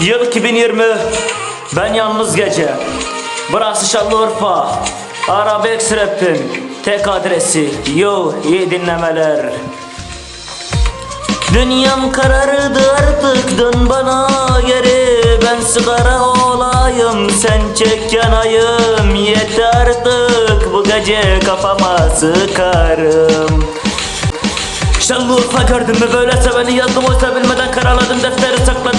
Yıl 2020 Ben yalnız gece. Burası Şanlıurfa. Arabex Rap'in tek adresi. Yo iyi dinlemeler. Dünyam karardı artık dön bana geri. Ben sigara olayım sen çek yanayım. Yeter artık bu gece kafama sıkarım. Şanlıurfa gördün mü böyle seveni? Yazdım oysa bilmeden karaladım defteri sakladım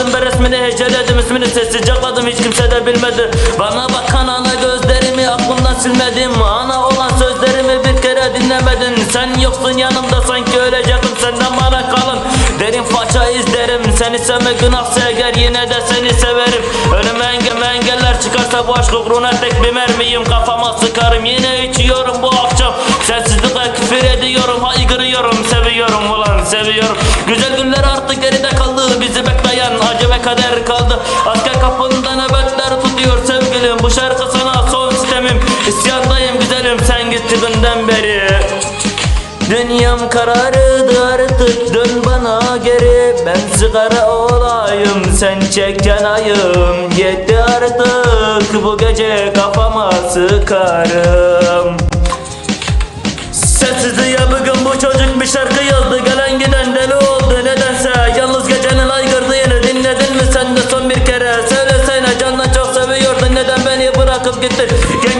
ben resmini heceledim ismini sessizce akladım hiç kimse de bilmedi. Bana bakan ana gözlerimi aklımdan silmedim. Ana olan sözlerimi bir kere dinlemedin. Sen yoksun yanımda sanki öleceğim senden bana kalın. Derin faça izlerim. Seni sevme günahsa eğer yine de seni severim. Önüme engel engeller çıkarsa bu aşk uğruna tek bir mermiyim. Kafama sıkarım Yine içiyorum bu akşam. Sensizlikle küfür ediyorum haykırıyorum. Seviyorum ulan seviyorum. Güzel günler artık geride kaldı. Bizi bekleyen acı ve kader kaldı. Asker kapında nöbetler tutuyor sevgilim. Bu şarkı sana son sistemim. İsyandayım güzelim sen gittiğinden beri. Dünyam karardı artık dön bana geri. Ben sigara olayım sen çek yanayım. Yetti artık bu gece kafama sıkarım. Sessizliğe bugün bu çocuk bir şarkı yazdı kız get this.